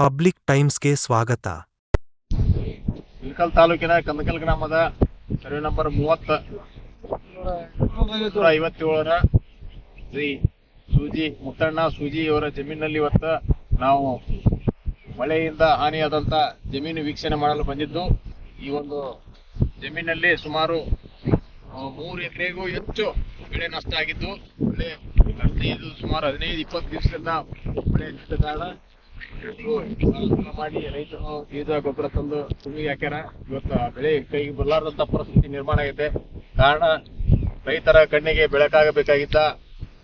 Public ಟೈಮ್ಸ್ಗೆ ಸ್ವಾಗತ. ಇಳಕಲ್ ತಾಲೂಕಿನ ಕಂದಕಲ್ ಗ್ರಾಮದ ಸರ್ವೆ ನಂಬರ್ ಮೂವತ್ತ ನೂರ ಐವತ್ತೇಳರ ಶ್ರೀ ಸೂಜಿ ಮುತ್ತಣ್ಣ ಸೂಜಿ ಅವರ ಜಮೀನಿನಲ್ಲಿ ಇವತ್ತ ನಾವು ಮಳೆಯಿಂದ ಹಾನಿಯಾದಂತ ಜಮೀನು ವೀಕ್ಷಣೆ ಮಾಡಲು ಬಂದಿದ್ದು, ಈ ಒಂದು ಜಮೀನಲ್ಲಿ ಸುಮಾರು ಮೂರು ಎಕರೆಗೂ ಹೆಚ್ಚು ಬೆಳೆ ನಷ್ಟ ಆಗಿದ್ದು ಬೆಳೆ ಹದಿನೈದು ಸುಮಾರು ಹದಿನೈದು, ಇಪ್ಪತ್ತು ದಿವಸದಿಂದ ಬೆಳೆ ಕಾರಣ ಮಾಡಿ ರೈತರು ಬೀಜ ಗೊಬ್ಬರ ತಂದು ಭೂಮಿಗೆ ಹಾಕ್ಯಾರ. ಇವತ್ತು ಬೆಳೆ ಕೈಗೆ ಬರಲಾರದಂತ ಪರಿಸ್ಥಿತಿ ನಿರ್ಮಾಣ ಆಗೈತೆ. ಕಾರಣ ರೈತರ ಕಣ್ಣಿಗೆ ಬೆಳಕಾಗಬೇಕಾಗಿದ್ದ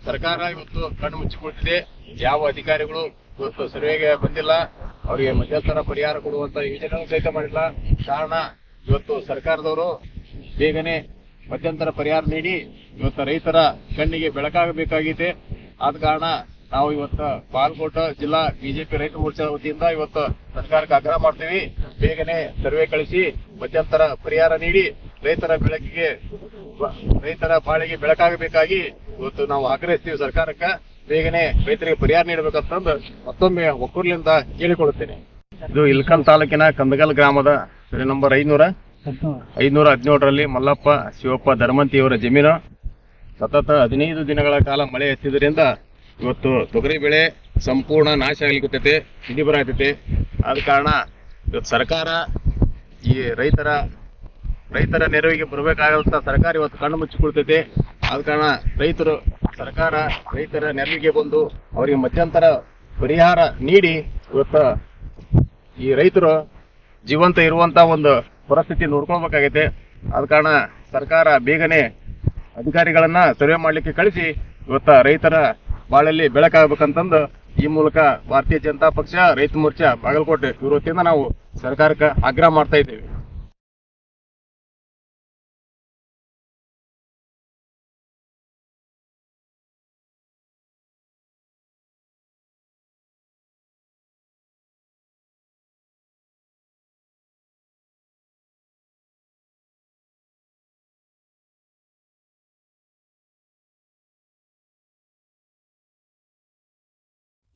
ಸರ್ಕಾರ ಇವತ್ತು ಕಣ್ಣು ಮುಚ್ಚಿಕೊಳ್ತಿದೆ. ಯಾವ ಅಧಿಕಾರಿಗಳು ಇವತ್ತು ಸರ್ವೆಗೆ ಬಂದಿಲ್ಲ. ಅವರಿಗೆ ಮಧ್ಯಂತರ ಪರಿಹಾರ ಕೊಡುವಂತ ಯೋಜನೆಗಳು ಸಹಿತ ಮಾಡಿಲ್ಲ. ಕಾರಣ ಇವತ್ತು ಸರ್ಕಾರದವರು ಬೇಗನೆ ಮಧ್ಯಂತರ ಪರಿಹಾರ ನೀಡಿ ಇವತ್ತು ರೈತರ ಕಣ್ಣಿಗೆ ಬೆಳಕಾಗಬೇಕಾಗಿದೆ. ಆದ ಕಾರಣ ನಾವು ಇವತ್ತು ಬಾಲ್ಕೋಟ ಜಿಲ್ಲಾ ಬಿಜೆಪಿ ರೈತ ಮೋರ್ಚಾ ವತಿಯಿಂದ ಇವತ್ತು ಸರ್ಕಾರಕ್ಕೆ ಆಗ್ರಹ ಮಾಡ್ತೀವಿ. ಬೇಗನೆ ಸರ್ವೆ ಕಳಿಸಿ, ಮಧ್ಯಂತರ ಪರಿಹಾರ ನೀಡಿ, ರೈತರ ಬೆಳಕಿಗೆ ರೈತರ ಬಾಳಿಗೆ ಬೆಳಕಾಗಬೇಕಾಗಿ ಇವತ್ತು ನಾವು ಆಗ್ರಹಿಸ್ತೀವಿ ಸರ್ಕಾರಕ್ಕೆ. ಬೇಗನೆ ರೈತರಿಗೆ ಪರಿಹಾರ ನೀಡಬೇಕಂತಂದು ಮತ್ತೊಮ್ಮೆ ಒಕ್ಕೂರ್ಲಿಂದ ಕೇಳಿಕೊಳ್ಳುತ್ತೇನೆ. ಇದು ಇಲ್ಕಲ್ ತಾಲೂಕಿನ ಕಂದಗಲ್ ಗ್ರಾಮದ ನಂಬರ್ ಐನೂರ ಐನೂರ ಹದಿನೇಳರಲ್ಲಿ ಮಲ್ಲಪ್ಪ ಶಿವಪ್ಪ ಧರ್ಮಂತಿಯವರ ಜಮೀನು. ಸತತ ಹದಿನೈದು ದಿನಗಳ ಕಾಲ ಮಳೆ ಎತ್ತಿದ್ರಿಂದ ಇವತ್ತು ತೊಗರಿ ಬೆಳೆ ಸಂಪೂರ್ಣ ನಾಶ ಆಗ್ಲಿಕ್ಕತ್ತೈತೆ ಸಿಡಿ ಆಗ್ತೈತೆ ಆದ ಕಾರಣ ಇವತ್ತು ಸರ್ಕಾರ ಈ ರೈತರ ರೈತರ ನೆರವಿಗೆ ಬರಬೇಕಾದಂತ ಸರ್ಕಾರ ಇವತ್ತು ಕಣ್ಣು ಮುಚ್ಚಿಕೊಳ್ತೈತೆ. ಆದ ಕಾರಣ ರೈತರು, ಸರ್ಕಾರ ರೈತರ ನೆರವಿಗೆ ಬಂದು ಅವರಿಗೆ ಮಧ್ಯಂತರ ಪರಿಹಾರ ನೀಡಿ ಇವತ್ತು ಈ ರೈತರು ಜೀವಂತ ಇರುವಂತ ಒಂದು ಪರಿಸ್ಥಿತಿ ನೋಡ್ಕೊಳ್ಬೇಕಾಗೈತೆ. ಆದ ಕಾರಣ ಸರ್ಕಾರ ಬೇಗನೆ ಅಧಿಕಾರಿಗಳನ್ನ ಸರ್ವೆ ಮಾಡಲಿಕ್ಕೆ ಕಳಿಸಿ ಇವತ್ತ ರೈತರ ಬಾಳಲ್ಲಿ ಬೆಳಕಾಗಬೇಕಂತಂದು ಈ ಮೂಲಕ ಭಾರತೀಯ ಜನತಾ ಪಕ್ಷ, ರೈತ ಮೋರ್ಚಾ, ಬಾಗಲಕೋಟೆ ನಾವು ಸರ್ಕಾರಕ್ಕೆ ಆಗ್ರಹ ಮಾಡ್ತಾ ಇದ್ದೇವೆ.